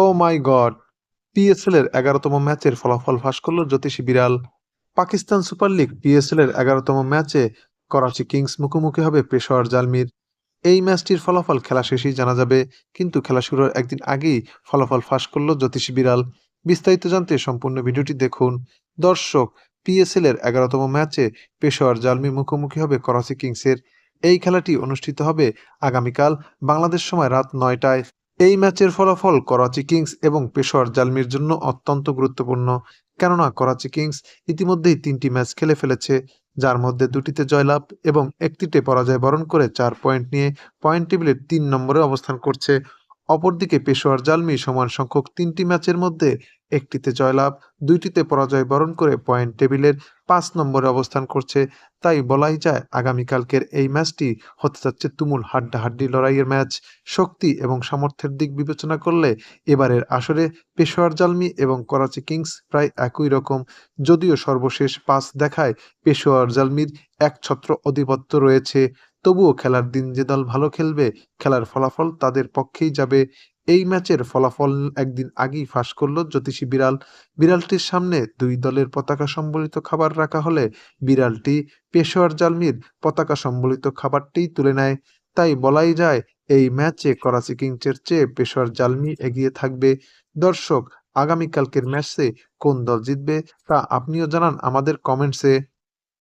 ও মাই god PSL এর এগারোতম ম্যাচের ফলাফল ফাঁস করল জ্যোতিষী বিড়াল। পাকিস্তান সুপার লিগ পিএসএল এর এগারোতম ম্যাচে করাচি কিংস মুখোমুখি হবে পেশোয়ার জালমির। এই ম্যাচটির ফলাফল খেলা শেষেই জানা যাবে, কিন্তু খেলা শুরুর একদিন আগেই ফলাফল ফাঁস করল জ্যোতিষী বিড়াল। বিস্তারিত জানতে সম্পূর্ণ ভিডিওটি দেখুন। দর্শক পিএসএল এর এগারোতম ম্যাচে পেশোয়ার জালমির মুখোমুখি হবে করাচি কিংসের। এই খেলাটি অনুষ্ঠিত হবে আগামীকাল, বাংলাদেশ সময় রাত নয়টায়। এই ম্যাচের ফলাফল করাচি কিংস এবং পেশোয়ার জালমির জন্য অত্যন্ত গুরুত্বপূর্ণ। কেননা করাচি কিংস ইতিমধ্যেই তিনটি ম্যাচ খেলে ফেলেছে, যার মধ্যে দুটিতে জয়লাভ এবং একটিতে পরাজয় বরণ করে চার পয়েন্ট নিয়ে পয়েন্ট টেবিলের তিন নম্বরে অবস্থান করছে অপরদিকে পেশোয়ার জালমি সমান সংখ্যক তিনটি ম্যাচের মধ্যে একটিতে জয়লাভ, দুইটিতে পরাজয় বরণ করে পয়েন্ট টেবিলের পাঁচ নম্বরে অবস্থান করছে। তাই বলাই যায়, আগামীকালকের এই ম্যাচটি হতে যাচ্ছে তুমুল হাড্ডাহাড্ডি লড়াইয়ের ম্যাচ। শক্তি এবং সামর্থ্যের দিক বিবেচনা করলে এবারের আসরে পেশোয়ার জালমি এবং করাচি কিংস প্রায় একই রকম। যদিও সর্বশেষ পাস দেখায় পেশোয়ার জালমির এক ছত্র আধিপত্য রয়েছে। তবুও খেলার দিন যে দল ভালো খেলবে, খেলার ফলাফল তাদের পক্ষেই যাবে। এই ম্যাচের ফলাফল একদিন আগেই ফাঁস করল জ্যোতিষী বিড়াল। বিড়ালটির সামনে দুই দলের পতাকা সম্বলিত খাবার রাখা হলে বিড়ালটি পেশোয়ার জালমির পতাকা সম্বলিত খাবারটিই তুলে নেয়। তাই বলাই যায়, এই ম্যাচে করাচি কিংসের চেয়ে পেশোয়ার জালমি এগিয়ে থাকবে। দর্শক, আগামীকালকের ম্যাচে কোন দল জিতবে তা আপনিও জানান আমাদের কমেন্টসে।